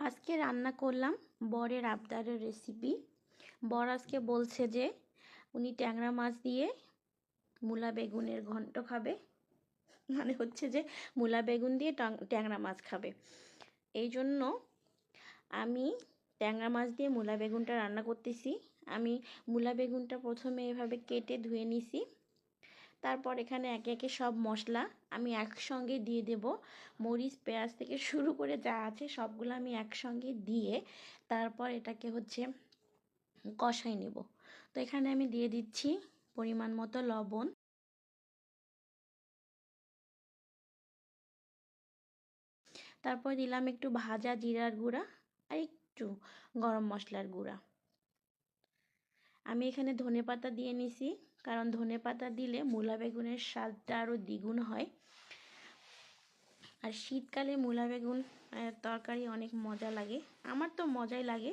আজকে রান্না করলাম বরের আবদারের রেসিপি বর আজকে বলছে যে, উনি ট্যাংরা মাছ দিয়ে মূলা বেগুনের ঘন্ট খাবে। মানে হচ্ছে যে, মূলা বেগুন দিয়ে ট্যাংরা মাছ খাবে। এই জন্য আমি ট্যাংরা মাছ দিয়ে মূলা বেগুনটা রান্না করতেছি। আমি মূলা বেগুনটা প্রথমে এভাবে কেটে ধুয়ে নিছি। তারপর এখানে একে একে সব মশলা আমি একসঙ্গে দিয়ে দেব। মরিচ, পেঁয়াজ থেকে শুরু করে যা আছে সবগুলো আমি একসঙ্গে দিয়ে তারপর এটাকে হচ্ছে কষাই নেব। তো এখানে আমি দিয়ে দিচ্ছি পরিমাণ মতো লবণ। তারপর দিলাম একটু ভাজা জিরার গুঁড়া আর একটু গরম মশলার গুঁড়া। আমি এখানে ধনে পাতা দিয়ে নিছি, কারণ ধনে পাতা দিলে মূলা বেগুনের স্বাদটা আরও দ্বিগুণ হয়। আর শীতকালে মূলা বেগুন তরকারি অনেক মজা লাগে। আমার তো মজাই লাগে,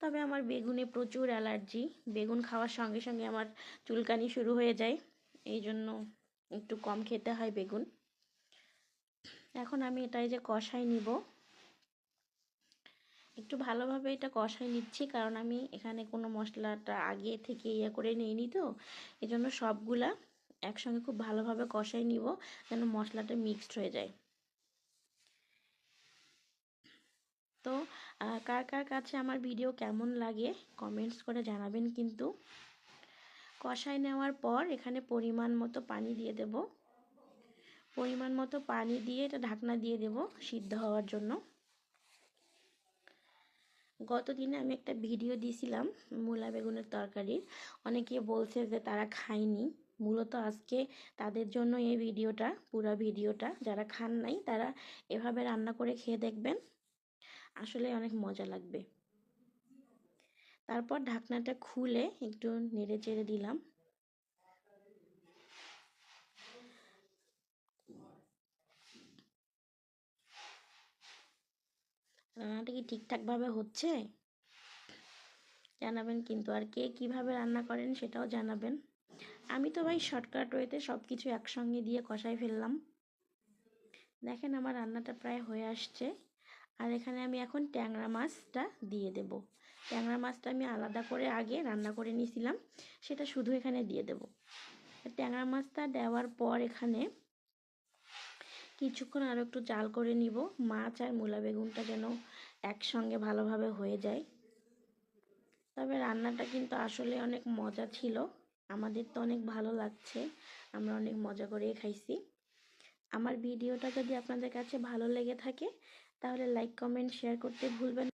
তবে আমার বেগুনে প্রচুর অ্যালার্জি। বেগুন খাওয়ার সঙ্গে সঙ্গে আমার চুলকানি শুরু হয়ে যায়, এই জন্য একটু কম খেতে হয় বেগুন। এখন আমি এটাই যে কষাই নিব। একটু ভালোভাবে এটা কষাই নিচ্ছি, কারণ আমি এখানে কোনো মশলাটা আগে থেকে ইয়ে করে নিইনি তো। এই জন্য সবগুলা একসঙ্গে খুব ভালোভাবে কষাই নিব, যেন মশলাটা মিক্সড হয়ে যায়। তো কার কার কাছে আমার ভিডিও কেমন লাগে কমেন্টস করে জানাবেন কিন্তু। কষাই নেওয়ার পর এখানে পরিমাণ মতো পানি দিয়ে দেব। পরিমাণ মতো পানি দিয়ে এটা ঢাকনা দিয়ে দেব সিদ্ধ হওয়ার জন্য। গত দিনে আমি একটা ভিডিও দিয়েছিলাম মূলা বেগুনের তরকারির অনেকে বলছে যে তারা খায়নি। মূলত আজকে তাদের জন্য এই ভিডিওটা, পুরো ভিডিওটা। যারা খান নাই, তারা এভাবে রান্না করে খেয়ে দেখবেন। আসলে অনেক মজা লাগবে। তারপর ঢাকনাটা খুলে একটু নেড়ে চেড়ে দিলাম। রান্নাটা কি ঠিকঠাকভাবে হচ্ছে? জানাবেন কিন্তু। আর কে কীভাবে রান্না করেন সেটাও জানাবেন। আমি তো ভাই শর্টকাট ওয়েতে সব কিছু একসঙ্গে দিয়ে কষাই ফেললাম। দেখেন আমার রান্নাটা প্রায় হয়ে আসছে। আর এখানে আমি এখন ট্যাংরা মাছটা দিয়ে দেব। ট্যাংরা মাছটা আমি আলাদা করে আগে রান্না করে নিয়েছিলাম সেটা শুধু এখানে দিয়ে দেব। ট্যাংরা মাছটা দেওয়ার পর এখানে কিছুক্ষণ আরও একটু জাল করে নিব। মাছ আর মূলা বেগুনটা যেন একসঙ্গে ভালোভাবে হয়ে যায়। তবে রান্নাটা কিন্তু আসলে অনেক মজা ছিল। আমাদের তো অনেক ভালো লাগছে। আমরা অনেক মজা করেই খাইছি। আমার ভিডিওটা যদি আপনাদের কাছে ভালো লেগে থাকে, তাহলে লাইক কমেন্ট শেয়ার করতে ভুলবেন